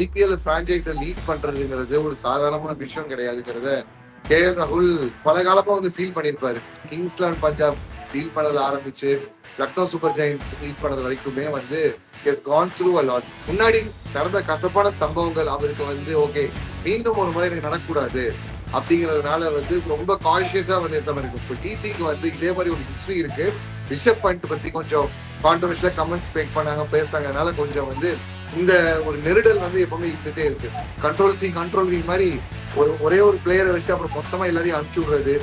IPL பிரான்ச்சைஸ lead பண்றதுங்கிறது ஒரு சாதாரணமான விஷயம் கிடையாதுங்கிறத கே. எல். ராகுல் பல காலமா வந்து ஃபீல் பண்ணியிருப்பாரு. கிங்ஸ்லாந்து பஞ்சாப் டீல் பண்ணது ஆரம்பிச்சு லக்னோ சூப்பர் ஜெயின்ஸ் லீட் பண்ணது வரைக்குமே வந்து has gone through a lot முன்னாடி நடந்த கசப்பான சம்பவங்கள் அவருக்கு வந்து ஓகே மீண்டும் ஒரு முறை எனக்கு நடக்கக்கூடாது அப்படிங்கிறதுனால வந்து ரொம்ப கான்சியஸா வந்து எடுத்த மாதிரி இருக்கும் இப்போ டிசிக்கு வந்து இதே மாதிரி ஒரு ஹிஸ்டரி இருக்கு. ரிஷப் பாயிண்ட் பத்தி கொஞ்சம் கான்ட்ரவர்ஷியலா கமெண்ட்ஸ் பேக் பண்ணாங்க பேசுறாங்க அதனால கொஞ்சம் வந்து இந்த ஒரு நெருடல் வந்து எப்பவுமே இருந்துட்டே இருக்கு. கண்ட்ரோல் சி கண்ட்ரோல் வி மாதிரி ஒரு ஒரே ஒரு பிளேயரை வச்சு அப்புறம் மொத்தமா எல்லாரையும் அனுப்பிச்சு விடுறது.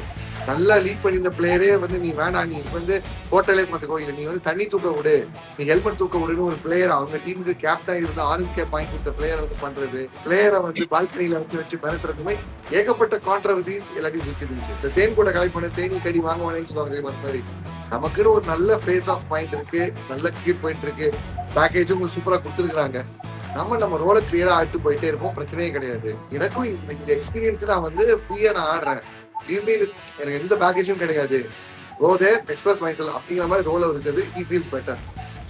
நல்லா லீட் பண்ணி பிளேயரே வந்து நீ வேணாம் நீ வந்து ஹோட்டலே பார்த்துக்கோ இல்லை நீ வந்து தண்ணி தூக்க விடு நீ ஹெல்மெட் தூக்க விடுன்னு ஒரு பிளேயர் அவங்க டீமுக்கு கேப்டன் இருந்து ஆரஞ்சு கேப் வாங்கி கொடுத்த பிளேயரை வந்து பண்றது. பிளேயரை வந்து பால்கனியில வச்சு வச்சு மிரட்டுறதுமே ஏகப்பட்ட கான்ட்ரவர்சிஸ் எல்லாத்தையும் சுத்தி இருந்துச்சு. இந்த தேன் கூட கலை பண்ண தேனி கடி வாங்குவானேன்னு சொல்லுவாங்க மாதிரி? நமக்குன்னு ஒரு நல்ல ஃபேஸ் ஆஃப் பாயிண்ட் இருக்கு நல்ல கிரிக்கெட் பாயிண்ட் இருக்கு. பேக்கேஜும் உங்களுக்கு சூப்பரா கொடுத்துருக்குறாங்க. நம்ம நம்ம ரோலை கிளியராக ஆட்டு போயிட்டே இருப்போம். பிரச்சனையே கிடையாது. எனக்கும் இந்த இந்த எக்ஸ்பீரியன்ஸ் நான் வந்து ஃப்ரீயாக நான் ஆடுறேன். ஈபி எனக்கு எந்த பேக்கேஜும் கிடையாது. ரோதே எக்ஸ்பிரஸ் மைசல் அப்படிங்கிற மாதிரி ரோல இருக்கிறது இ ஃபீல்ஸ் பெட்டர்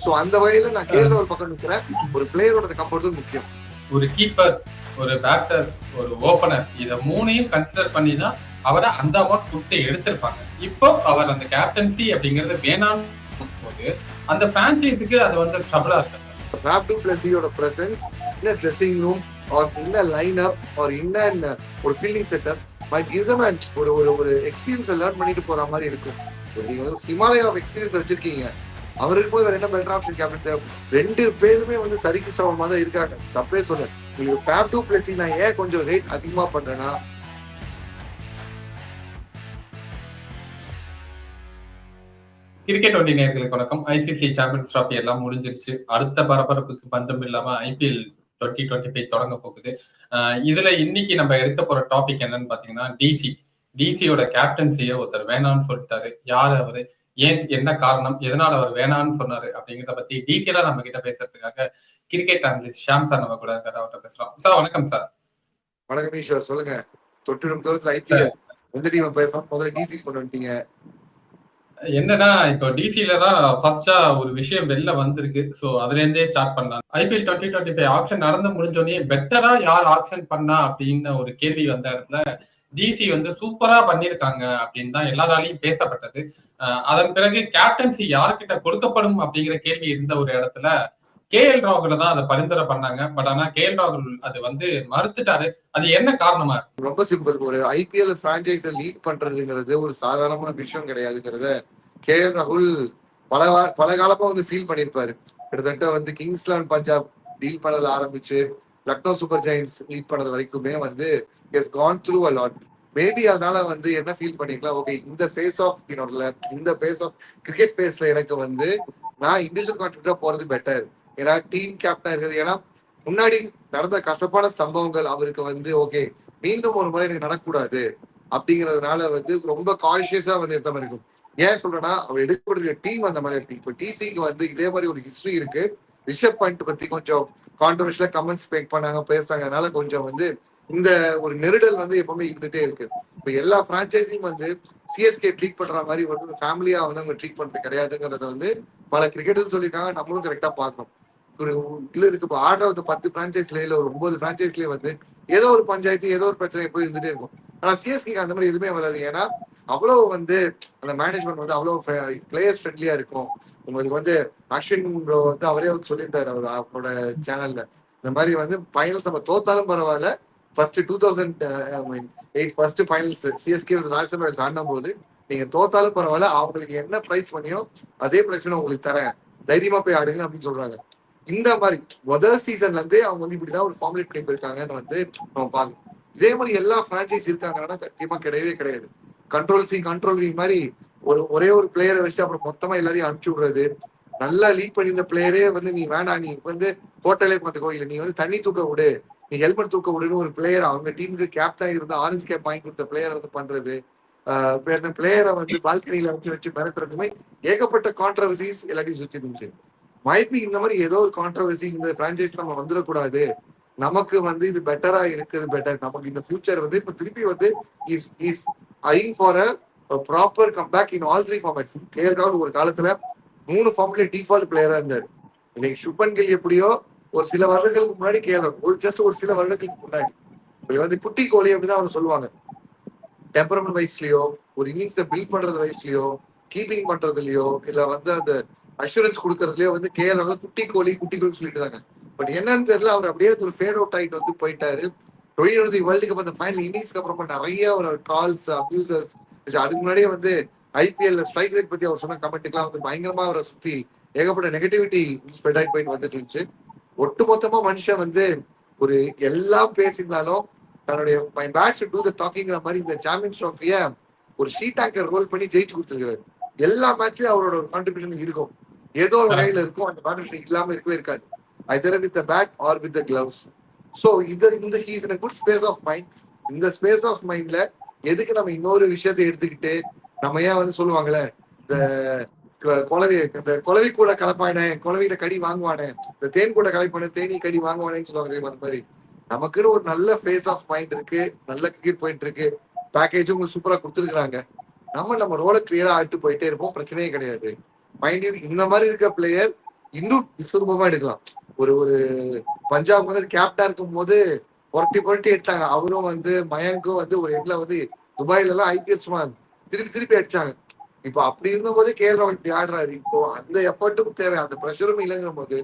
சோ அந்த வகையில நான் கேள்வி ஒரு பக்கம் நிற்கிறேன் ஒரு பிளேயரோட கம்ஃபர்ட்டும் முக்கியம். ஒரு கீப்பர் ஒரு பேட்டர் ஒரு ஓபனர் இதை மூணையும் கன்சிடர் பண்ணி தான் அவரை அந்த அமௌண்ட் கொடுத்து எடுத்திருப்பாங்க. இப்போ அவர் அந்த கேப்டன்சி அப்படிங்கறது வேணாம்னு போது. அந்த பிரான்ச்சைஸுக்கு அது வந்து ட்ரபிளா இருக்கு. Faf du பிளஸியோட presence in the dressing room or in the line up or in the ஒரு fielding setup might give them ஒரு ஒரு ஒரு எக்ஸ்பீரியன்ஸ் லேர்ன் பண்ணிட்டு போற மாதிரி இருக்கும். நீங்க வந்து ஹிமாலயா ஆஃப் எக்ஸ்பீரியன்ஸ் வச்சிருக்கீங்க. அவருக்கு போய் வேற என்ன பெட்டர் ஆப்ஷன் கேப்டன் ரெண்டு பேருமே வந்து சரிக்கு சமமா தான் இருக்காங்க. தப்பே சொல்ல உங்களுக்கு ஃபேப் டூ பிளஸி நான் ஏன் கொஞ்சம் ரேட் அதிகமா பண்றேன்னா கிரிக்கெட் வண்டி நேர்களுக்கு வணக்கம். ஐசிசி சாம்பியன்ஸ் டிராஃபி எல்லாம் முடிஞ்சிருச்சு. அடுத்த பரபரப்புக்கு பந்தம் இல்லாம ஐபிஎல் டுவெண்ட்டி டுவெண்ட்டி ஃபைவ் தொடங்க போகுது. இதுல இன்னைக்கு நம்ம எடுக்க போற டாபிக் என்னன்னு பாத்தீங்கன்னா டிசி டிசியோட கேப்டன்சியை ஒருத்தர் வேணாம்னு சொல்லிட்டாரு. யார் அவரு? ஏன் என்ன காரணம்? எதனால அவர் வேணாம்னு சொன்னாரு? அப்படிங்கிறத பத்தி டீட்டெயிலா நம்ம கிட்ட பேசுறதுக்காக கிரிக்கெட் அனலிஸ்ட் ஷாம் சார் நம்ம கூட இருக்காரு. அவர்கிட்ட பேசலாம். சார் வணக்கம் சார். வணக்கம் ஈஸ்வர். சொல்லுங்க. தொட்டிடும் தூரத்துல ஐபிஎல் எந்த டீம் பேசலாம் முதல்ல டிசி கொண்டு வந்துட்டீங்க. என்னன்னா இப்போ டிசில தான் ஃபர்ஸ்டா ஒரு விஷயம் வெளில வந்திருக்கு. சோ அதுல இருந்தே ஸ்டார்ட் பண்ணலாம் IPL twenty twenty five auction நடந்து முடிஞ்சோடனே பெட்டரா யார் ஆப்ஷன் பண்ணா அப்படின்னு ஒரு கேள்வி வந்த இடத்துல டிசி வந்து சூப்பரா பண்ணிருக்காங்க அப்படின்னு தான் எல்லாராலையும் பேசப்பட்டது. அதன் பிறகு கேப்டன்சி யார்கிட்ட கொடுக்கப்படும் அப்படிங்கிற கேள்வி இருந்த ஒரு இடத்துல கே எல் ராகுல தான் அதை பரிந்துரை பண்ணாங்க. பட் ஆனா கே எல் ராகுல் அது வந்து மறுத்துட்டாரு. அது என்ன காரணமா இருக்கு? ரொம்ப சிம்பிள் ஒரு ஐபிஎல் பிரான்சைஸ லீட் பண்றதுங்கிறது ஒரு சாதாரணமான விஷயம் கிடையாதுங்கிறத கே எல் ராகுல் பல பல காலமா வந்து ஃபீல் பண்ணியிருப்பாரு. கிட்டத்தட்ட வந்து கிங்ஸ்லாந்து பஞ்சாப் டீல் பண்ணதுல ஆரம்பிச்சு லக்னோ சூப்பர் ஜெயின்ஸ் லீட் பண்ணது வரைக்குமே வந்து has gone through a lot maybe அதனால வந்து என்ன ஃபீல் பண்ணிக்கலாம் ஓகே இந்த ஃபேஸ் ஆஃப் என்னோட இந்த ஃபேஸ் ஆஃப் கிரிக்கெட் ஃபேஸ்ல எனக்கு வந்து நான் இண்டிவிஜுவல் கான்ட்ரிபியூட்டா போறது பெட்டர் ஏதாவது டீம் கேப்டனா இருக்கிறது ஏன்னா முன்னாடி நடந்த கசப்பான சம்பவங்கள் அவருக்கு வந்து ஓகே மீண்டும் ஒரு முறை எனக்கு நடக்கக்கூடாது அப்படிங்கறதுனால வந்து ரொம்ப கான்சியஸா வந்து எடுத்த மாதிரி இருக்கும். ஏன் சொல்றேன்னா அவர் எடுக்கப்படுற டீம் அந்த மாதிரி இருக்கு. இப்போ டிசிக்கு வந்து இதே மாதிரி ஒரு ஹிஸ்டரி இருக்கு. ரிஷப் பாயிண்ட் பத்தி கொஞ்சம் கான்ட்ரவர்ஷியலா கமெண்ட்ஸ் மேக் பண்ணாங்க பேசுறாங்க அதனால கொஞ்சம் வந்து இந்த ஒரு நெருடல் வந்து எப்பவுமே இருந்துட்டே இருக்கு. இப்ப எல்லா பிரான்ச்சைஸியும் வந்து சிஎஸ்கே ட்ரீட் பண்ற மாதிரி ஒரு ஃபேமிலியா வந்து அவங்க ட்ரீட் பண்றது கிடையாதுங்கிறத வந்து பல கிரிக்கெட்டர்ஸ் சொல்லியிருக்காங்க. நம்மளும் கரெக்டா பார்க்கணும். ஒரு இல்ல இருக்கு. இப்போ ஆடுறது பத்து பிரான்ச்சைஸ்ல இல்ல ஒரு ஒன்பது பிரான்ச்சைஸ்லயே வந்து ஏதோ ஒரு பஞ்சாயத்து ஏதோ ஒரு பிரச்சனை போய் இருந்துட்டே இருக்கும். ஆனா சிஎஸ்கே அந்த மாதிரி எதுவுமே வராது. ஏன்னா அவ்வளவு வந்து அந்த மேனேஜ்மெண்ட் வந்து அவ்வளவு பிளேயர்ஸ் ஃப்ரெண்ட்லியா இருக்கும். உங்களுக்கு வந்து அஸ்வின் ப்ரோ வந்து அவரே வந்து சொல்லியிருந்தாரு அவர் அவரோட சேனல்ல இந்த மாதிரி வந்து ஃபைனல்ஸ் நம்ம தோத்தாலும் பரவாயில்ல. First two thousand eight first finals CSK Rajasthan Royals ஆடும் போது நீங்க தோத்தாலும் பரவாயில்ல. அவங்களுக்கு என்ன பிரைஸ் பண்ணியோ அதே பிரைஸ் பண்ணி உங்களுக்கு தரேன். தைரியமா போய் ஆடுங்க அப்படின்னு சொல்றாங்க. இந்த மாதிரி முதல் சீசன்ல இருந்தே அவங்க வந்து இப்படிதான் ஒரு ஃபார்முலேட் பண்ணி போயிருக்காங்கன்னு வந்து நம்ம பாக்கலாம் இதே மாதிரி எல்லா பிரான்ச்சைஸ் இருக்காங்கன்னா கத்தியமா கிடையவே கிடையாது. கண்ட்ரோல் சி கண்ட்ரோல் வி மாதிரி ஒரு ஒரே ஒரு பிளேயரை வச்சு அப்புறம் மொத்தமா எல்லாரையும் அனுப்பிச்சு விடுறது. நல்லா லீட் பண்ணியிருந்த பிளேயரே வந்து நீ வேணாம் நீ வந்து ஹோட்டலே பார்த்துக்கோ. இல்லை நீ வந்து தண்ணி தூக்க விடு. நீ ஹெல்மெட் தூக்க விடுன்னு ஒரு பிளேயர் அவங்க டீமுக்கு கேப்டன் இருந்த ஆரஞ்சு கேப் வாங்கி கொடுத்த பிளேயரை வந்து பண்றது. பிளேயரை வந்து பால்கனியில வச்சு வச்சு மிரட்டுறதுமே ஏகப்பட்ட கான்ட்ரவர்சிஸ் எல்லாத்தையும் சுத்தி இருந்துச்சு. மைபி இந்த மாதிரி ஏதோ ஒரு கான்ட்ரவர்சி இந்த பிரான்ச்சைஸ் நம்ம வந்துடக்கூடாது. நமக்கு வந்து இது பெட்டரா இருக்குது பெட்டர் நமக்கு இந்த ஃபியூச்சர் வந்து இப்ப திருப்பி வந்து is is eyeing for a proper comeback in all three formats KL ராகுல் ஒரு காலத்துல மூணு ஃபார்ம்ல டிஃபால்ட் பிளேயரா இருந்தாரு. இன்னைக்கு சுப்பன் கில் எப்படியோ ஒரு சில வருடங்களுக்கு முன்னாடி கேஎல் ஒரு ஜஸ்ட் ஒரு சில வருடங்களுக்கு முன்னாடி. வந்து குட்டி கோழி அப்படின்னு அவங்க சொல்லுவாங்க. டெம்பரமெண்ட் வயசுலயோ ஒரு இன்னிங்ஸை பில்ட் பண்றது வயசுலயோ கீப்பிங் பண்றதுலயோ இல்ல வந்து அந்த அஷூரன்ஸ் கொடுக்கறதுலயே வந்து கேஎல் வந்து குட்டி கோழி குட்டி கோழி சொல்லிட்டு இருக்காங்க பட் என்னன்னு தெரியல அவர் அப்படியே ஒரு ஃபேட் அவுட் ஆயிட்டு வந்து போயிட்டாரு. டுவெண்ட்டி வேர்ல்டு கப் அந்த ஃபைனல் இன்னிங்ஸ்க்கு அப்புறமா நிறைய ஒரு கால்ஸ் அபியூசர்ஸ் அதுக்கு முன்னாடியே வந்து ஐபிஎல் ஸ்ட்ரைக் ரேட் பத்தி அவர் சொன்ன கமெண்ட்டுக்கெல்லாம் வந்து பயங்கரமா அவரை சுத்தி ஏகப்பட்ட நெகட்டிவிட்டி ஸ்ப்ரெட் ஆகி போயிட்டு வந்துட்டு இருந்துச்சு. ஒட்டு மொத்தமா மனுஷன் வந்து ஒரு எல்லாம் பேசியிருந்தாலும் தன்னுடைய மை பேட்ஸ் டூ த டாக்கிங்கிற மாதிரி இந்த சாம்பியன்ஸ் ட்ராஃபிய ஒரு ஷீட் ஆங்கர் ரோல் பண்ணி ஜெயிச்சு கொடுத்துருக்காரு எல்லா மேட்ச்லயும் அவரோட ஒரு கான்ட்ரிபியூஷன் இருக்கும். ஏதோ ஒரு வகையில இருக்கும் அந்த கான்ட்ரிபியூஷன் இல்லாம இருக்கவே இருக்காது. Either with the bat or with the gloves so இது இந்த he's in good space of mind இந்த ஸ்பேஸ் ஆஃப் மைண்ட்ல எதுக்கு நம்ம இன்னொரு விஷயத்தை எடுத்துக்கிட்டு நம்ம ஏன் வந்து சொல்லுவாங்களே இந்த க- குளவி இந்த குளவி கூட கலப்பானே குளவியில கடி வாங்குவானே இந்த தேன் கூட கலப்பானே தேனி கடி வாங்குவானேன்னு சொல்லுவாங்க தெரியுமா அந்த மாதிரி? நமக்குன்னு ஒரு நல்ல ஃபேஸ் ஆஃப் மைண்ட் இருக்கு நல்ல கிரிக்கெட் போயிட்டு இருக்கு பேக்கேஜும் உங்களுக்கு சூப்பரா கொடுத்துருக்காங்க நம்ம நம்ம ரோலை கிளியரா ஆட்டு போயிட்டே இருப்போம் பிரச்சனையே கிடையாது. மைண்ட் இந்த மாதிரி இருக்க பிளேயர் இன்னும் விசுரூபமா எடுக்கலாம். ஒரு ஒரு பஞ்சாப் வந்து கேப்டா இருக்கும் போது புரட்டி புரட்டி எடுத்தாங்க. அவரும் வந்து மயங்கும் வந்து ஒரு இடத்துல வந்து துபாயில எல்லாம் ஐபிஎல் சும்மா திருப்பி திருப்பி அடிச்சாங்க. இப்போ அப்படி இருந்தபோது கேரளா இப்படி ஆடுறாரு. இப்போ அந்த எஃபர்ட்டும் தேவை. அந்த ப்ரெஷரும் இல்லைங்கிற போது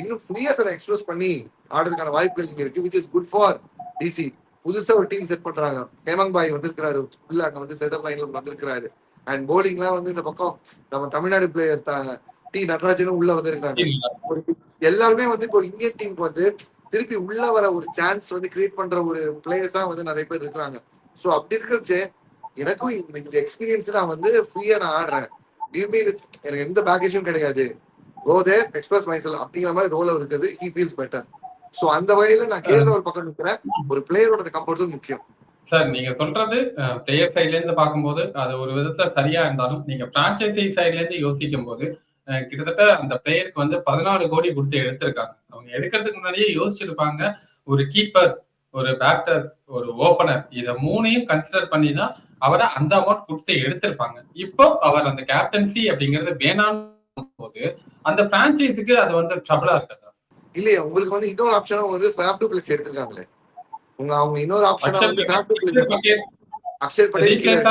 இன்னும் ஃப்ரீயா தன்னை எக்ஸ்பிரஸ் பண்ணி ஆடுறதுக்கான வாய்ப்புகள் இங்க இருக்கு which is good for DC புதுசா ஒரு டீம் செட் பண்றாங்க. ஹேமங் பாய் வந்திருக்கிறாரு. உள்ள அங்க வந்து செட்டப் லைன்ல வந்திருக்கிறாரு. அண்ட் போலிங்லாம் வந்து இந்த பக்கம் நம்ம தமிழ்நாடு பிளேயர் டி நடராஜனும் உள்ள வந்திருக்காங்க. எல்லாருமே வந்து இப்போ இந்தியன் டீமுக்கு வந்து திருப்பி உள்ள வர ஒரு சான்ஸ் வந்து கிரியேட் பண்ற ஒரு பிளேயர்ஸா வந்து நிறைய பேர் இருக்காங்க. சோ அப்படி இருக்கிறச்சே எனக்கும் இந்த இந்த எக்ஸ்பீரியன்ஸ் நான் வந்து ஃப்ரீயா நான் ஆடுறேன். டியூமி வித் எனக்கு எந்த பேக்கேஜும் கிடையாது. கோதே எக்ஸ்பிரஸ் மைசல் அப்படிங்கிற மாதிரி ரோல் இருக்குது. ஹி ஃபீல்ஸ் பெட்டர் சோ அந்த வகையில நான் கேரளா ஒரு பக்கம் நிற்கிறேன் ஒரு பிளேயரோட கம்ஃபர்ட்டும் முக்கியம். சார் நீங்க சொல்றது பிளேயர் சைட்ல இருந்து பார்க்கும்போது அது ஒரு விதத்துல சரியா இருந்தாலும் நீங்க பிரான்ச்சைசி சைட்ல இருந்து யோசிக்கும் போது கிட்டத்தட்ட அந்த பிளேயருக்கு வந்து பதினாலு கோடி கொடுத்து எடுத்திருக்காங்க. அவங்க எடுக்கிறதுக்கு முன்னாடியே யோசிச்சிருப்பாங்க ஒரு கீப்பர் ஒரு பேட்டர் ஒரு ஓபனர் இதை மூணையும் கன்சிடர் பண்ணி தான் அவரை அந்த அமௌண்ட் கொடுத்து எடுத்திருப்பாங்க. இப்போ அவர் அந்த கேப்டன்சி அப்படிங்கறது வேணாம் போது அந்த பிரான்ச்சைஸுக்கு அது வந்து ட்ரபிளா இருக்கதா இல்லையா உங்களுக்கு வந்து இன்னொரு ஆப்ஷனும் வந்து ஃபேப் டூ பிளஸ் எடுத்திருக்காங்களே. உங்க அவங்க இன்னொரு ஆப்ஷனா வந்து அக்ஷர் பட்டேல்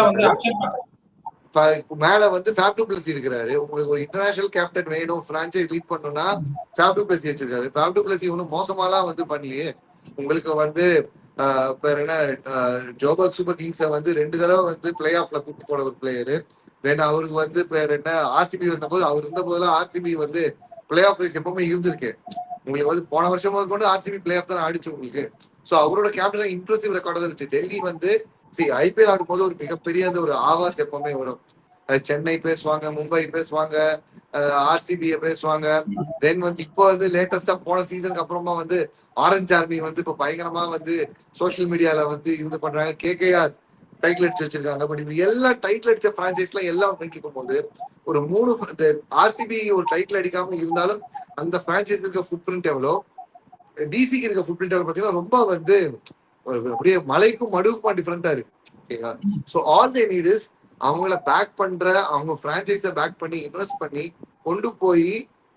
மேல வந்து ஃபேப் டூ பிளஸ் இருக்கிறாரு. உங்களுக்கு ஒரு இன்டர்நேஷனல் கேப்டன் வேணும் பிரான்ச்சைஸ் லீட் பண்ணணும்னா ஃபேப் டூ பிளஸ் வச்சிருக்காரு. ஃபேப் டூ பிளஸ் இவனும் மோசமாலாம் வந்து பண்ணலையே. உங்களுக்கு வந்து பேர் என்ன? ஜோபர்க் சூப்பர் கிங்ஸ வந்து ரெண்டு தடவை வந்து பிளே ஆஃப்ல கூட்டு போன ஒரு பிளேயரு தென் அவருக்கு வந்து பேர் என்ன? ஆர்சிபி வந்தபோது அவர் இருந்த போதெல்லாம் ஆர்சிபி வந்து பிளே ஆஃப் எப்பவுமே இருந்திருக்கு. உங்களுக்கு வந்து போன வருஷம் கொண்டு ஆர்சிபி பிளே ஆஃப் தான் ஆடிச்சு உங்களுக்கு. சோ அவரோட கேப்டன் இம்ப்ரெசிவ் ரெக்கார்ட் இருந்துச்சு. டெல்லி வந்து சரி ஐபிஎல் ஆடும்போது ஒரு மிகப்பெரிய அந்த ஒரு ஆவாஸ் எப்பவுமே வரும். சென்னை பேசுவாங்க மும்பை பேசுவாங்க ஆர்சிபிய பேசுவாங்க. தென் வந்து இப்போ வந்து லேட்டஸ்டா போன சீசனுக்கு அப்புறமா வந்து ஆரஞ்ச் ஆர்மி வந்து இப்போ பயங்கரமா வந்து சோசியல் மீடியால வந்து இது பண்றாங்க. கேகேஆர் டைட்டில் அடிச்சு வச்சிருக்காங்க. பட் இது எல்லா டைட்டில் அடிச்ச பிரான்ச்சைஸ்ல எல்லாம் பண்ணிட்டு இருக்கும்போது ஒரு மூணு ஆர்சிபி ஒரு டைட்டில் அடிக்காம இருந்தாலும் அந்த பிரான்சைஸ் இருக்க ஃபுட் பிரிண்ட் எவ்வளோ டிசிக்கு இருக்க ஃபுட் பிரிண்ட் எவ்வளோ பார்த்தீங்கன்னா ரொம்ப வந்து ஒரு அப்படியே மலைக்கும் மடுவுக்குமா டிஃப்ரெண்டா இருக்கு. ஓகேங்களா so all they need is அவங்கள பேக் பண்ற அவங்க பிரான்ச்சைஸை பேக் பண்ணி இன்வெஸ்ட் பண்ணி கொண்டு போய்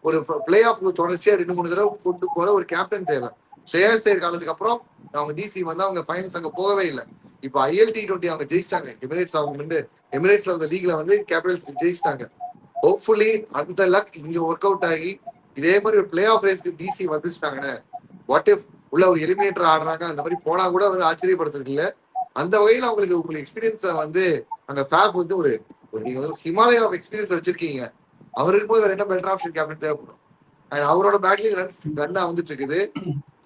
ஒரு பிளே ஆஃப் தொடர்ச்சியா ரெண்டு மூணு தடவை கொண்டு போற ஒரு கேப்டன் தேவை. ஸ்ரேயஸ் ஐயர் காலத்துக்கு அப்புறம் அவங்க டிசி வந்து அவங்க ஃபைனல்ஸ் அங்க போகவே இல்லை. இப்போ ஐஎல் டி டுவெண்ட்டி அவங்க ஜெயிச்சிட்டாங்க. எமிரேட்ஸ் அவங்க வந்து எமிரேட்ஸ்ல வந்து லீக்ல வந்து கேபிட்டல்ஸ் ஜெயிச்சிட்டாங்க. ஹோப்ஃபுல்லி அந்த லக் இங்க ஒர்க் அவுட் ஆகி இதே மாதிரி ஒரு பிளே ஆஃப் ரேஸ்க்கு டிசி வந்துச்சுட்டாங்கன்னு. வாட் இஃப் உள்ள ஒரு எலிமினேட்டர் ஆடுறாங்க? அந்த மாதிரி போனா கூட வந்து ஆச்சரியப்படுத்துறதுல இல்ல. அந்த வகையில அவங்களுக்கு உங்களுக்கு எக்ஸ்பீரியன்ஸ் வந்து அங்க ஃபேப் வந்து ஒரு நீங்க வந்து ஹிமாலயா ஆஃப் எக்ஸ்பீரியன்ஸ் வச்சிருக்கீங்க. அவர் இருக்கும்போது வேற என்ன பெட்டர் ஆப்ஷன் கேப்டன் தேவைப்படும்? அண்ட் அவரோட பேட்லிங் ரன்ஸ் ரன்னா வந்துட்டு இருக்குது.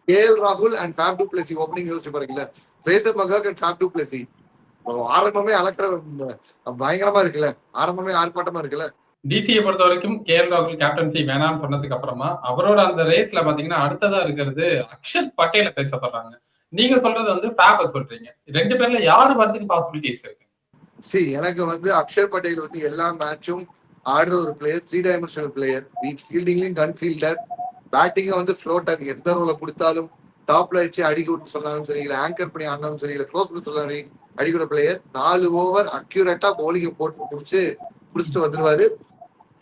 கே எல் ராகுல் and Faf du Plessis opening யோசிச்சு பாருங்கல்ல ஃபேசர் macaque and Faf du Plessis ஆரம்பமே அலக்கிற பயங்கரமா இருக்குல்ல. ஆரம்பமே ஆர்ப்பாட்டமா இருக்குல்ல. டிசியை பொறுத்த வரைக்கும் ராகுல் கேப்டன்சி வேணாம்னு சொன்னதுக்கு அப்புறமா அவரோட அந்த ரேஸ்ல பாத்தீங்கன்னா அடுத்ததா இருக்கிறது அக்ஷர் பட்டேல பேசப்படுறாங்க. நீங்க சொல்றது வந்து ஃபேப சொல்றீங்க. ரெண்டு பேர்ல யாரு வரதுக்கு பாசிபிலிட்டிஸ் இருக்கு? சி எனக்கு வந்து அக்ஷர் பட்டேல் வந்து எல்லா மேட்சும் ஆடுற ஒரு பிளேயர் த்ரீ டைமென்ஷனல் பிளேயர் ஃபீல்டிங்லயும் கன் ஃபீல்டர் பேட்டிங்க வந்து ஃப்ளோட்டர் எந்த ரோல கொடுத்தாலும் டாப்ல அடிச்சு அடிக்க விட்டு சொன்னாலும் சரி இல்ல ஆங்கர் பண்ணி ஆனாலும் சரி இல்ல க்ளோஸ் பண்ணி சொன்னாலும் அடிக்கிற பிளேயர் நாலு ஓவர் அக்யூரேட்டா பவுலிங் போட்டு முடிச்சு குடிச்சிட்டு வந்துருவாரு.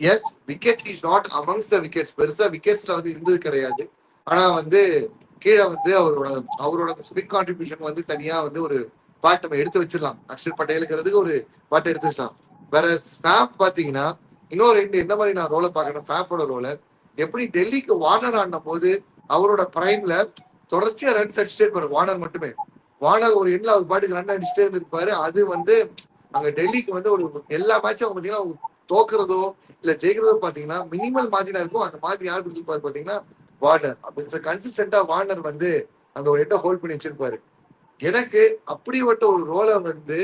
As wickets is not amongst the wickets பெருசா விக்கெட்ஸ்ல வந்து இருந்தது கிடையாது. ஆனா வந்து கீழே வந்து அவரோட அவரோட ஸ்பிட் கான்ட்ரிபியூஷன் வந்து தனியா வந்து ஒரு பாட் நம்ம எடுத்து வச்சிடலாம். அக்ஷர் பட்டேலுங்கிறதுக்கு ஒரு பாட்டு எடுத்து வச்சிடலாம். வேற ஃபேப் பாத்தீங்கன்னா இன்னொரு ரெண்டு எந்த மாதிரி நான் ரோலை பார்க்கணும் ஃபேஃபோட ரோலை எப்படி டெல்லிக்கு வார்னர் ஆடின போது அவரோட பிரைம்ல தொடர்ச்சியா ரன்ஸ் அடிச்சுட்டே இருப்பாரு. வார்னர் மட்டுமே. வார்னர் ஒரு எண்ணில் அவர் பாட்டுக்கு ரன் அடிச்சுட்டே இருந்திருப்பாரு. அது வந்து அங்க டெல்லிக்கு வந்து ஒரு எல்லா மேட்சும் பாத்தீங்கன்னா தோக்குறதோ இல்ல ஜெயிக்கிறதோ பாத்தீங்கன்னா மினிமல் மார்ஜினா இருக்கும். அந்த மாதிரி யார் கொடுத்துருப்பாரு பாத்தீங்கன்னா வார்னர் மிஸ்டர் கன்சிஸ்டன்டா வார்னர் வந்து அந்த ஒரு இடத்த ஹோல்ட் பண்ணி வச்சிருப்பாரு. எனக்கு அப்படிப்பட்ட ஒரு ரோலை வந்து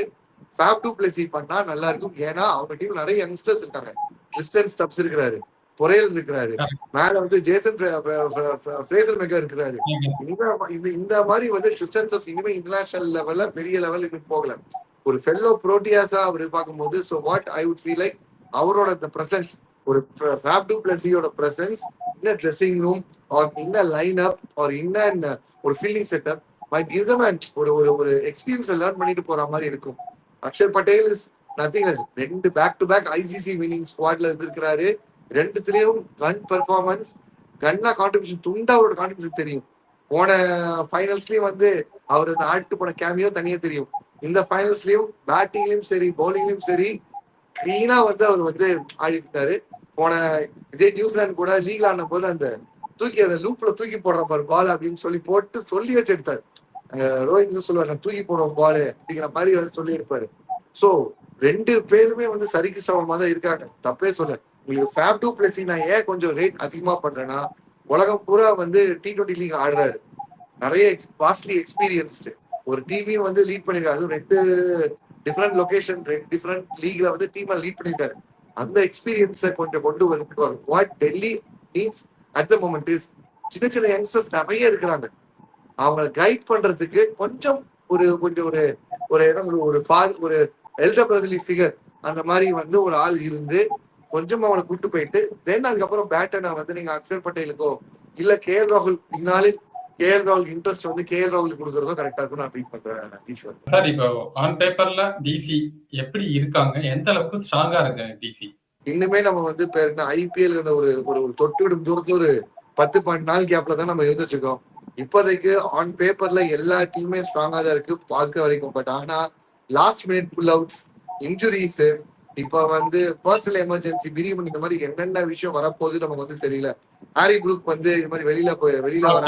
ஃபேப் டூ பிளஸி பண்ணா நல்லா இருக்கும். ஏன்னா அவங்க டீம் நிறைய யங்ஸ்டர்ஸ் இருக்காங்க. கிறிஸ்டன் ஸ்டப்ஸ் இருக்கிறாரு. பொரேல் இருக்கிறாரு. மேல வந்து ஜேசன் மெகா இருக்கிறாரு. இந்த இந்த இந்த மாதிரி வந்து ஸ்டப்ஸ் இனிமே இன்டர்நேஷனல் லெவல்ல பெரிய லெவல் இன்னும் போகல. ஒரு ஃபெல்லோ புரோட்டியாஸா அவர் பார்க்கும்போது so what I would feel like அவரோட அந்த பிரசன்ஸ் ஒரு Faf du பிளஸியோட presence in the dressing room or in the line up or in the ஒரு fielding setup might give them ஒரு ஒரு ஒரு எக்ஸ்பீரியன்ஸ் லேர்ன் பண்ணிட்டு போற மாதிரி இருக்கும். அக்ஷர் பட்டேல் இஸ் நத்திங் ரெண்டு back to back ICC winning ஸ்குவாட்ல இருந்திருக்கிறாரு. ரெண்டுத்துலயும் கன் பெர்ஃபார்மன்ஸ் கன்னா கான்ட்ரிபியூஷன் துண்டா அவரோட கான்ட்ரிபியூஷன் தெரியும். போன ஃபைனல்ஸ்லயும் வந்து அவர் அந்த ஆட்டு போன கேமியோ தனியா தெரியும். இந்த ஃபைனல்ஸ்லயும் பேட்டிங்லயும் சரி பவுலிங்லயும் சரி கிளீனா வந்து அவர் வந்து ஆடிட்டு இருந்தாரு போன இதே நியூசிலாந்து கூட லீக்ல ஆன போது அந்த தூக்கி அந்த லூப்ல தூக்கி போடுற பாரு பால் அப்படின்னு சொல்லி போட்டு சொல்லி வச்சு எடுத்தாரு அங்க ரோஹித் சொல்லுவாரு நான் தூக்கி போடுவோம் பால் அப்படிங்கிற மாதிரி வந்து சொல்லி எடுப்பாரு சோ ரெண்டு பேருமே வந்து சரிக்கு சமமா தான் இருக்காங்க. தப்பே சொல்ல உங்களுக்கு ஃபேப் டூ பிளஸ் நான் ஏன் கொஞ்சம் ரேட் அதிகமாக பண்றேன்னா உலகம் பூரா வந்து டி டுவெண்ட்டி லீக் ஆடுறாரு. நிறைய பாஸ்ட்லி எக்ஸ்பீரியன்ஸ்டு ஒரு டீமையும் வந்து லீட் பண்ணியிருக்காரு அதுவும் ரெண்டு டிஃப்ரெண்ட் லொகேஷன் ரெண்டு டிஃப்ரெண்ட் லீக்ல வந்து டீமை லீட் பண்ணியிருக்காரு அந்த எக்ஸ்பீரியன்ஸை கொஞ்சம் கொண்டு வந்து what Delhi means at the moment is சின்ன சின்ன யங்ஸ்டர்ஸ் நிறைய இருக்கிறாங்க. அவங்களை கைட் பண்றதுக்கு கொஞ்சம் ஒரு கொஞ்சம் ஒரு ஒரு இடம் ஒரு- ஒரு ஃபாதர் ஒரு எல்டர் பிரதலி ஃபிகர் அந்த மாதிரி வந்து ஒரு ஆள் இருந்து கொஞ்சம் அவனை கூட்டு போயிட்டு தென் அதுக்கப்புறம் பேட்டனை வந்து நீங்க அக்ஷர் பட்டேலுக்கோ இல்ல கே எல் ராகுல் பின்னாளில் கே எல் ராகுல் இன்ட்ரெஸ்ட் வந்து கே எல் ராகுல் கொடுக்கறதோ கரெக்டா இருக்கும் நான் ட்ரீட் பண்றேன் ஈஸ்வர். சார் இப்போ ஆன் பேப்பர்ல டிசி எப்படி இருக்காங்க? எந்த அளவுக்கு ஸ்ட்ராங்கா இருக்கு டிசி இன்னுமே நம்ம வந்து ஐபிஎல் ஒரு ஒரு ஒரு தொட்டு விடும் தூரத்துல ஒரு பத்து பாயிண்ட் நாலு கேப்ல தான் நம்ம இருந்துட்டு இருக்கோம். இப்போதைக்கு ஆன் பேப்பர்ல எல்லா டீமுமே ஸ்ட்ராங்கா தான் இருக்கு பார்க்க வரைக்கும். பட் ஆனா last minute pull outs injuries இப்ப வந்து பர்சனல் எமர்ஜென்சி பிரியம் இந்த மாதிரி என்னென்ன விஷயம் வரப்போகுது நமக்கு வந்து தெரியல. ஹாரி குரூப் வந்து இது மாதிரி வெளியில போய் வெளியில வர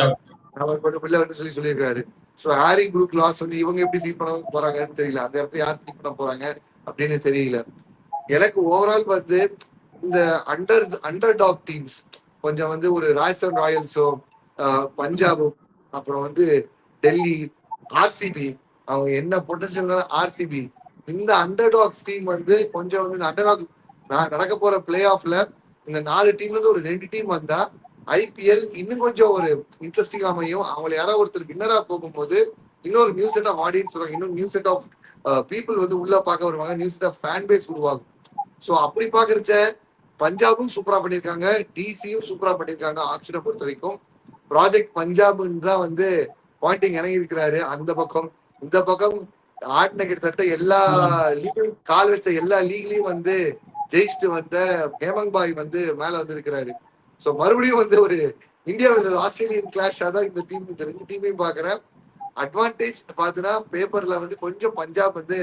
அவர் மட்டும் வெளில வந்து சொல்லி சொல்லியிருக்காரு. சோ ஹாரி குரூப் லாஸ் வந்து இவங்க எப்படி ஃபீல் பண்ண போறாங்கன்னு தெரியல. அந்த இடத்த யார் ஃபீல் பண்ண போறாங்க அப்படின்னு தெரியல. எனக்கு ஓவரால் வந்து இந்த அண்டர் அண்டர் டாக் டீம்ஸ் கொஞ்சம் வந்து ஒரு ராஜஸ்தான் ராயல்ஸோ பஞ்சாபும் அப்புறம் வந்து டெல்லி ஆர்சிபி அவங்க என்ன பொட்டன்ஷியல் ஆர்சிபி இந்த அண்டர் டாக்ஸ் டீம் வந்து கொஞ்சம் வந்து இந்த அண்டர் டாக் நடக்க போற பிளே ஆஃப்ல இந்த நாலு டீம்ல இருந்து ஒரு ரெண்டு டீம் வந்தா ஐபிஎல் இன்னும் கொஞ்சம் ஒரு இன்ட்ரெஸ்டிங் அமையும். அவங்களை யாராவது ஒருத்தர் வின்னரா போகும்போது இன்னொரு நியூ செட் ஆஃப் ஆடியன்ஸ் வருவாங்க இன்னும் நியூ செட் ஆஃப் பீப்புள் வந்து உள்ள பார்க்க வருவாங்க. New set of fan base உருவாகும். ஸோ அப்படி பாக்குறச்ச பஞ்சாபும் சூப்பரா பண்ணியிருக்காங்க டிசியும் சூப்பரா பண்ணியிருக்காங்க ஆக்ஷனை பொறுத்த வரைக்கும் ப்ராஜெக்ட் பஞ்சாப்னு தான் வந்து பாயிண்டிங் இறங்கி இருக்கிறாரு அந்த பக்கம். இந்த பக்கம் ஆடின கிட்டத்தட்ட எல்லா லீக்லையும் கால் வச்ச எல்லா லீக்லயும் வந்து ஜெயிச்சுட்டு வந்த ஹேமங் பாய் வந்து மேல வந்திருக்கிறாரு. சோ மறுபடியும் வந்து ஒரு இந்தியா vs ஆஸ்திரேலியன் கிளாஷா தான் இந்த டீம் இந்த ரெண்டு டீமையும் பாக்குறேன். அட்வான்டேஜ் பாத்தீங்கன்னா பேப்பர்ல வந்து கொஞ்சம் பஞ்சாப் வந்து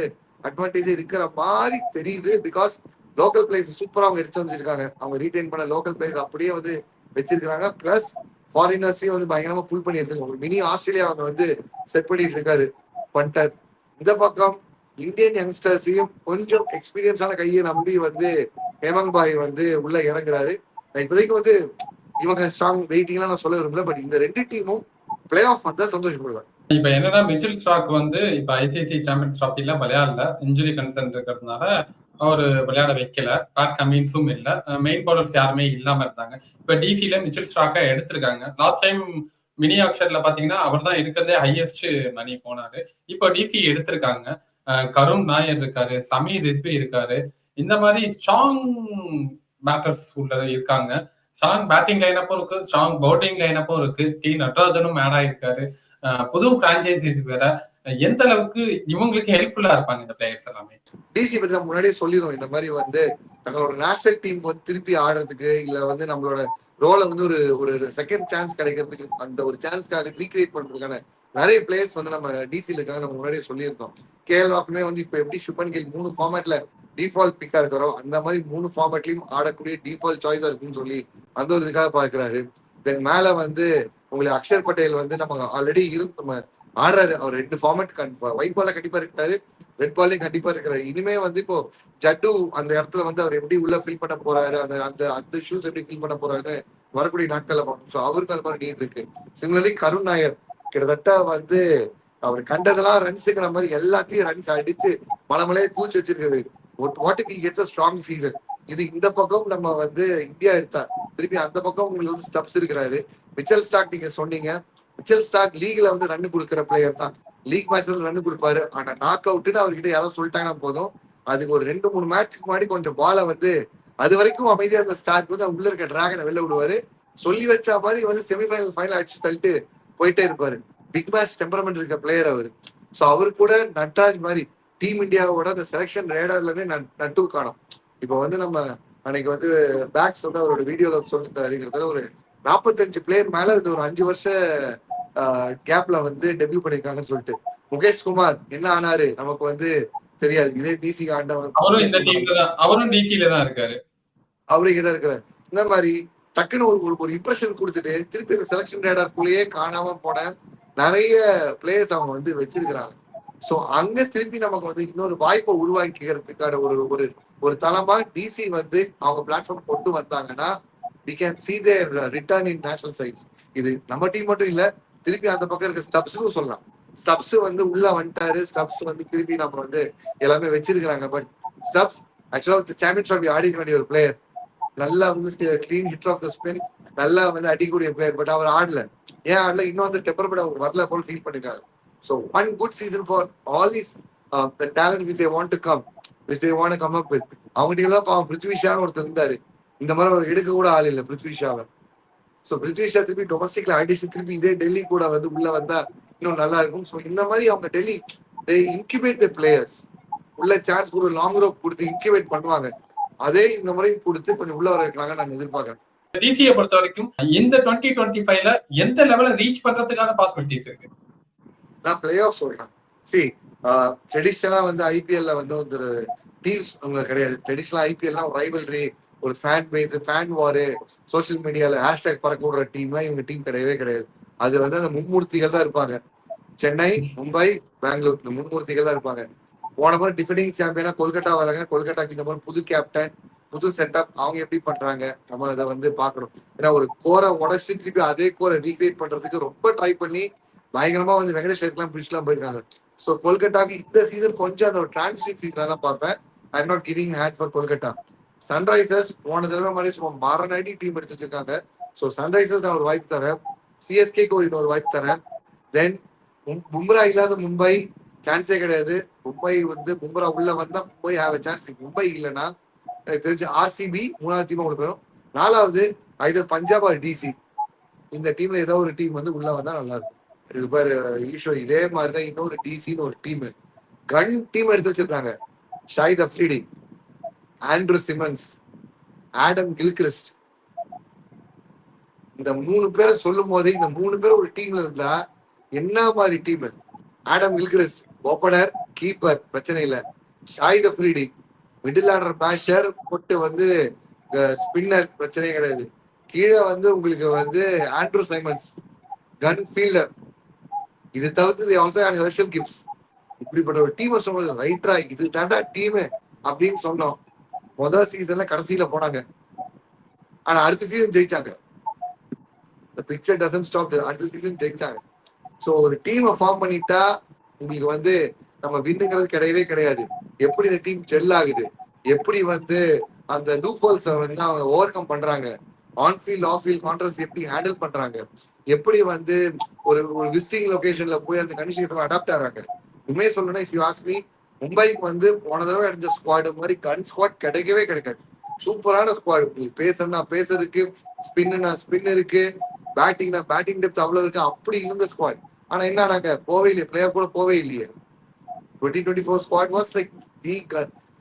அட்வான்டேஜ் இருக்கிற மாதிரி தெரியுது பிகாஸ் லோக்கல் பிளேஸ் சூப்பரா அவங்க எடுத்து வச்சிருக்காங்க அவங்க ரீடைன் பண்ண லோக்கல் பிளேஸ் அப்படியே வந்து வச்சிருக்காங்க பிளஸ் ஃபாரினர்ஸையும் வந்து பயங்கரமா புல் பண்ணி எடுத்துருக்காங்க. ஒரு மினி ஆஸ்திரேலியா அவங்க வந்து செட் பண்ணிட்டு இருக்காரு. பண்டர் இந்த பக்கம் இந்தியன் யங்ஸ்டர்ஸையும் கொஞ்சம் எக்ஸ்பீரியன்ஸான கையை நம்பி வந்து ஹேமங் பாய் வந்து உள்ள இறங்குறாரு. இப்போதைக்கு வந்து இவங்க ஸ்ட்ராங் வெயிட்டிங்லாம் நான் சொல்ல விரும்பல பட் இந்த ரெண்டு டீமும் பிளே ஆஃப் வந்தா சந்தோஷப்படுவேன். இப்ப என்னன்னா மிச்சில் ஸ்டாக் வந்து இப்ப ஐசிசி சாம்பியன்ஸ் ட்ராஃபில விளையாடல. இன்ஜுரி கன்சர்ன் இருக்கிறதுனால அவர் விளையாட வைக்கல. பேட் கமின்ஸும் இல்ல. மெயின் பவுலர்ஸ் யாருமே இல்லாம இருந்தாங்க. இப்ப டிசில மிச்சில் ஸ்டாக்கை எடுத்திருக்காங்க. லாஸ்ட் டைம் மினி ஆக்ஷன்ல பாத்தீங்கன்னா அவர் தான் இருக்கிறதே ஹையஸ்ட் மணி போனாரு. இப்போ டிசி எடுத்திருக்காங்க. அஹ் கருண் நாயர் இருக்காரு சமீர் ரிஸ்வி இருக்காரு. இந்த மாதிரி ஸ்ட்ராங் பேட்டர்ஸ் உள்ள இருக்காங்க. ஸ்ட்ராங் பேட்டிங் லைனப்பும் இருக்கு ஸ்ட்ராங் பவுலிங் லைனப்பும் இருக்கு. டி நட்ராஜனும் ஆட் ஆயிருக்காரு. புது பிரான்ச்சைசிஸ் வேற. எந்த அளவுக்கு இவங்களுக்கு ஹெல்ப்ஃபுல்லா இருப்பாங்க இந்த பிளேயர்ஸ் எல்லாமே? டிசி பத்தி நம்ம முன்னாடியே சொல்லிடுவோம் இந்த மாதிரி வந்து தங்களோட நேஷனல் டீம் வந்து திருப்பி ஆடுறதுக்கு இல்ல வந்து நம்மளோட ரோலை வந்து ஒரு ஒரு செகண்ட் சான்ஸ் கிடைக்கிறதுக்கு அந்த ஒரு சான்ஸ்க்காக ரீக்ரியேட் பண்றதுக்கான நிறைய பிளேயர்ஸ் வந்து நம்ம டிசில இருக்காங்க நம்ம முன்னாடியே சொல்லியிருக்கோம் கேஎல் ராகுமே வந்து இப்ப எப்படி சுப்பன் கேல் மூணு ஃபார்மேட்ல டிஃபால்ட் பிக்கா இருக்கிறோ அந்த மாதிரி மூணு ஃபார்மேட்லயும் ஆடக்கூடிய டிஃபால்ட் சாய்ஸா இருக்குன்னு சொல்லி அந்த ஒரு இதுக்காக பாக்குறாரு தென் மேல வந்து உங்களுக்கு அக்ஷர் பட்டேல் வந்து நம்ம ஆல்ரெடி இருந்து நம்ம ஆடுறாரு. அவர் ரெண்டு ஃபார்மேட் ஒயிட் பால்ல கண்டிப்பா இருக்காரு. ரெட் பால்லையும் கண்டிப்பா இருக்கிறாரு இனிமே வந்து இப்போ ஜட்டு அந்த இடத்துல வந்து அவர் எப்படி உள்ள ஃபில் பண்ண போறாரு? அந்த அந்த அந்த ஷூஸ் எப்படி ஃபில் பண்ண போறாரு? வரக்கூடிய நாட்கள்ல பார்க்கணும் ஸோ அவருக்கு அது மாதிரி நீட் இருக்கு. சிமிலர்லி கருண் நாயர் கிட்டத்தட்ட வந்து அவர் கண்டதெல்லாம் ரன்ஸுங்கிற மாதிரி எல்லாத்தையும் ரன்ஸ் அடிச்சு மலமலையே கூச்சி வச்சிருக்காரு. What if gets a strong season இது இந்த பக்கம் நம்ம வந்து இந்தியா எடுத்தா திருப்பி அந்த பக்கம் உங்களுக்கு வந்து ஸ்டப்ஸ் இருக்கிறாரு. மிச்சல் ஸ்டாக் நீங்க சொன்னீங்க. மிச்சல் ஸ்டாக் லீக்ல வந்து ரன் கொடுக்குற பிளேயர் தான். லீக் மேட்சஸ் ரன் கொடுப்பாரு. ஆனா நாக் அவுட்னு அவர்கிட்ட யாராவது சொல்லிட்டாங்கன்னா போதும். அதுக்கு ஒரு ரெண்டு மூணு மேட்சுக்கு முன்னாடி கொஞ்சம் பாலை வந்து அது வரைக்கும் அமைதியா இருந்த ஸ்டார்ட் வந்து உள்ள இருக்க டிராகனை வெளில விடுவாரு. சொல்லி வச்ச மாதிரி வந்து செமிஃபைனல் ஃபைனல் அடிச்சு தள்ளிட்டு போயிட்டே இருப்பாரு. பிக் மேட்ச் டெம்பரமெண்ட் இருக்க பிளேயர் அவரு. சோ அவரு கூட நட்ராஜ் மாதிரி டீம் இந்தியாவோட அந்த செலக்ஷன் ரேடர்ல இருந்தே நட்டு காணும். இப்போ வந்து நம்ம அன்னைக்கு வந்து பேக்ஸ் வந்து அவரோட வீடியோல சொல்லிருந்தாருங்கிறதுல ஒரு நாற்பத்தஞ்சு பிளேயர் மேல இது ஒரு அஞ்சு வருஷ கேப்ல வந்து டெபியூ பண்ணிருக்காங்கன்னு சொல்லிட்டு. முகேஷ் குமார் என்ன ஆனாரு? நமக்கு வந்து தெரியாது. இதே டிசி ஆண்டவன். அவரும் இந்த அவரும் டிசில தான் இருக்காரு. அவரு இங்க தான் இருக்கிறார் இந்த மாதிரி டக்குன்னு ஒரு ஒரு- இம்ப்ரெஷன் கொடுத்துட்டு திருப்பி அந்த செலக்ஷன் ரேடார்க்குள்ளேயே காணாம போன நிறைய பிளேயர்ஸ் அவங்க வந்து வச்சிருக்கிறாங்க. சோ அங்க திருப்பி நமக்கு வந்து இன்னொரு வாய்ப்பை உருவாக்கிக்கிறதுக்கான ஒரு ஒரு ஒரு தளமா டிசி வந்து அவங்க பிளாட்ஃபார்ம் கொண்டு வந்தாங்கன்னா we can see their return in national sides இது நம்ம டீம் மட்டும் இல்ல திருப்பி அந்த பக்கம் இருக்க ஸ்டப்ஸ்னு சொல்லலாம். ஸ்டப்ஸ் வந்து உள்ள வந்துட்டாரு ஸ்டப்ஸ் வந்து திருப்பி நம்ம வந்து எல்லாமே வச்சிருக்கிறாங்க. பட் ஸ்டப்ஸ் ஆக்சுவலா சாம்பியன் ட்ராஃபி ஆடிக்க வேண்டிய ஒரு பிளேயர் நல்லா வந்து clean hit off the spin நல்லா வந்து அடிக்கக்கூடிய பிளேயர் பட் அவர் ஆடல. ஏன் ஆடல? இன்னும் வந்து டெம்பர்மெண்ட் அவர் வரல போல் ஃபீல் பண்ணிருக்காரு so one good season for all is the talent with they want to come with they want come up with அவங்க தான் பாவம் பிருத்விஷான்னு ஒருத்தர் இருந்தாரு. இந்த மாதிரி அவர் எடுக்க கூட ஆள் இல்லை பிருத்வி ஷாவை ஸோ பிருத்வி ஷா திருப்பி டொமஸ்டிக்ல அடிச்சு திருப்பி இதே டெல்லி கூட வந்து உள்ள வந்தா இன்னும் நல்லா இருக்கும். ஸோ இந்த மாதிரி அவங்க Delhi they incubate the players உள்ள சான்ஸ் ஒரு லாங் ரோப் கொடுத்து இன்குபேட் பண்ணுவாங்க. அதே இந்த முறை கொடுத்து கொஞ்சம் உள்ள வர வைக்கலாங்க நான் எதிர்பார்க்கறேன். டிசியை பொறுத்த வரைக்கும் இந்த டுவெண்ட்டி டுவெண்ட்டி ஃபைவ்ல எந்த லெவல ரீச் பண்றதுக்கான பாசிபிலிட்டிஸ் இருக்கு? நான் பிளே ஆஃப் சொல்றேன் சி ட்ரெடிஷ்னலா வந்து ஐபிஎல்ல வந்து ஒரு டீம்ஸ் அவங்க கிடையாது. ட்ரெடிஷ்னலா ஐபிஎல்னா ஒரு ரைவல்ரி ஒரு fan base fan war social மீடியால ஹேஷ்டேக் பறக்க விடுற டீம்லாம் இவங்க டீம் கிடையவே கிடையாது. அது வந்து அந்த மும்மூர்த்திகள் தான் இருப்பாங்க. சென்னை மும்பை பெங்களூர் இந்த மும்மூர்த்திகள் தான் இருப்பாங்க. போன முறை டிஃபெண்டிங் சாம்பியனா கொல்கட்டா வராங்க. கொல்கட்டாக்கு இந்த மாதிரி புது கேப்டன் புது செட்டப் அவங்க எப்படி பண்றாங்க? நம்ம அதை வந்து பாக்கணும் ஏன்னா ஒரு கோரை உடச்சு திருப்பி அதே கோரை ரீக்ரியேட் பண்றதுக்கு ரொம்ப ட்ரை பண்ணி பயங்கரமா வந்து வெங்கடேஷ் ஐயர்லாம் பிடிச்சலாம் போயிருக்காங்க. ஸோ கொல்கட்டாக்கு இந்த சீசன் கொஞ்சம் அந்த டிரான்ஸ்லேட் சீசனா தான் பார்ப்பேன். I not giving hate for Kolkata Sunrisers போன தடவை மாதிரி சும்மா மாரநாடி டீம் எடுத்து வச்சிருக்காங்க ஸோ சன்ரைசர்ஸ் நான் ஒரு வாய்ப்பு தரேன். சிஎஸ்கேக்கு ஒரு இன்னொரு வாய்ப்பு தரேன். தென் பும்ரா இல்லாத மும்பை சான்ஸே கிடையாது. மும்பை வந்து பும்ரா உள்ள வந்தா மும்பை ஹாவ் சான்ஸ் மும்பை இல்லைன்னா எனக்கு தெரிஞ்சு ஆர்சிபி மூணாவது டீமா கொடுக்கணும் நாலாவது ஐதர் பஞ்சாப் ஆர் டிசி இந்த டீம்ல ஏதோ ஒரு டீம் வந்து உள்ள வந்தா நல்லா இருக்கும். இது பாரு ஈஸ்வர் இதே மாதிரிதான் இன்னொரு டிசின்னு ஒரு டீம் கன் டீம் எடுத்து வச்சிருக்காங்க. Shahid Afridi Andrew Symonds Adam Gilchrist இந்த மூணு பேரை சொல்லும் போதே இந்த மூணு பேர் ஒரு டீம்ல இருந்தா என்ன மாதிரி team Adam Gilchrist opener keeper பிரச்சனை இல்ல. Shahid Afridi middle order pacer போட்டு வந்து ஸ்பின்னர் பிரச்சனையே கிடையாது. கீழே வந்து உங்களுக்கு வந்து ஆண்ட்ரூ சைமன்ஸ் கன் ஃபீல்டர் இது தவிர்த்து ஆல்சோ ஹெர்ஷல் கிப்ஸ் இப்படிப்பட்ட ஒரு டீமை சொன்னது ரைட்டரா இது தாண்டா டீமு அப்படின்னு சொன்னோம். முதல் சீசன்ல கடைசியில போனாங்க. ஆனா அடுத்த சீசன் ஜெயிச்சாங்க. பிக்சர் டசன் ஸ்டாப் அடுத்த சீசன் ஜெயிச்சாங்க. ஸோ ஒரு டீமை ஃபார்ம் பண்ணிட்டா உங்களுக்கு வந்து நம்ம வின்னுங்கிறது கிடையவே கிடையாது. எப்படி இந்த டீம் ஜெல் ஆகுது? எப்படி வந்து அந்த லூப் ஹோல்ஸ் வந்து அவங்க ஓவர் கம் பண்றாங்க? On field off field controversies எப்படி ஹேண்டில் பண்றாங்க? எப்படி வந்து ஒரு ஒரு விசிங் லொகேஷன்ல போய் அந்த கண்டிஷன் அடாப்ட் ஆகிறாங்க? உண்மையை சொல்லணும்னா இஃப் யூ ஆஸ்க் மீ மும்பைக்கு வந்து போன தடவை அடைஞ்ச ஸ்குவாடு மாதிரி கன் ஸ்குவாட் கிடைக்கவே கிடைக்காது. சூப்பரான ஸ்குவாடு உங்களுக்கு பேசணும்னா பேச இருக்கு ஸ்பின்னுனா ஸ்பின் இருக்கு பேட்டிங்னா பேட்டிங் டெப்த் அவ்வளவு இருக்கு. அப்படி இருந்த ஸ்குவாட் ஆனா என்ன நாங்க போவே இல்லையே. பிளே கூட போவே இல்லையே. Twenty twenty four squad was like the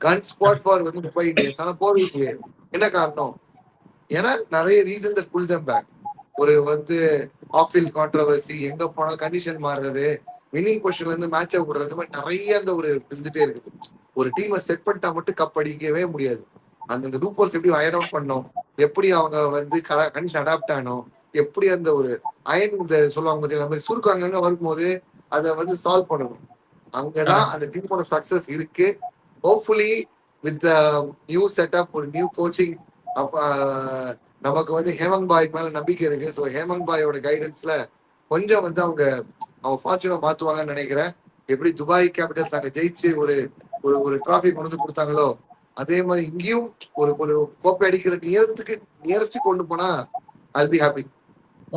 gun squad for வந்து மும்பை ஆனா போவே இல்லையே. என்ன காரணம்? ஏன்னா நிறைய reason that pull them back ஒரு வந்து ஆஃபீல் கான்ட்ரவர்சி எங்க போனாலும் கண்டிஷன் மாறுறது வின்னிங் பொசிஷன்ல இருந்து மேட்சை விடுறது மாதிரி நிறைய அந்த ஒரு இருந்துட்டே இருக்குது ஒரு டீமை செட் பண்ணிட்டா மட்டும் கப் அடிக்கவே முடியாது. அந்த லூப் ஹோல்ஸ் எப்படி அயர் அவுட் பண்ணோம்? எப்படி அவங்க வந்து கன்ஸ் அடாப்ட் ஆனோம்? எப்படி அந்த ஒரு அயன் இந்த சொல்லுவாங்க பார்த்தீங்களா அந்த மாதிரி சுருக்கு அங்கங்க வரும்போது அதை வந்து சால்வ் பண்ணணும். அங்கதான் அந்த டீமோட சக்சஸ் இருக்கு. ஹோப்ஃபுல்லி வித் நியூ செட்டப் ஒரு நியூ கோச்சிங் நமக்கு வந்து ஹேமங் பாய் மேல நம்பிக்கை இருக்கு. ஸோ ஹேமங் பாயோட கைடன்ஸ்ல கொஞ்சம் வந்து அவங்க அவங்க ஃபார்ச்சூனை மாத்துவாங்கன்னு நினைக்கிறேன். எப்படி துபாய் கேபிட்டல்ஸ் அங்க ஜெயிச்சு ஒரு ஒரு ஒரு டிராஃபி கொண்டு வந்து கொடுத்தாங்களோ அதே மாதிரி இங்கேயும் ஒரு ஒரு கோப்பை அடிக்கிற நேரத்துக்கு நியரஸ்ட் கொண்டு போனா I be happy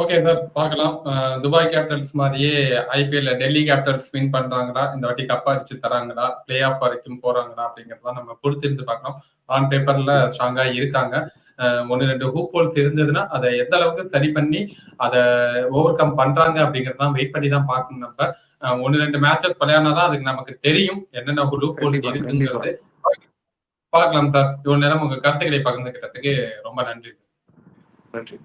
okay sir பார்க்கலாம். துபாய் கேபிட்டல்ஸ் மாதிரியே ஐபிஎல்ல டெல்லி கேபிட்டல்ஸ் வின் பண்றாங்களா? இந்த வாட்டி கப் அடிச்சு தராங்களா? பிளே ஆஃப் வரைக்கும் போறாங்களா? அப்படிங்கறதெல்லாம் நம்ம பொறுத்திருந்து பார்க்கலாம். ஆன் பேப்பர்ல ஸ்ட்ராங்கா இருக்காங்க. ஒன்னு ரெண்டு ஹூப் ஹோல்ஸ் இருந்ததுன்னா அதை எந்த அளவுக்கு சரி பண்ணி அதை ஓவர் கம் பண்றாங்க அப்படிங்கறதான் வெயிட் பண்ணி தான் பார்க்கணும் நம்ம. ஒன்னு ரெண்டு மேட்சஸ் விளையாடினாதான் அதுக்கு நமக்கு தெரியும் என்னென்ன ஹூப் ஹோல்ஸ் இருக்குங்கிறது. பார்க்கலாம் சார். இவ்வளவு நேரம் உங்க கருத்துக்களை பகிர்ந்துகிட்டதுக்கு ரொம்ப நன்றி நன்றி.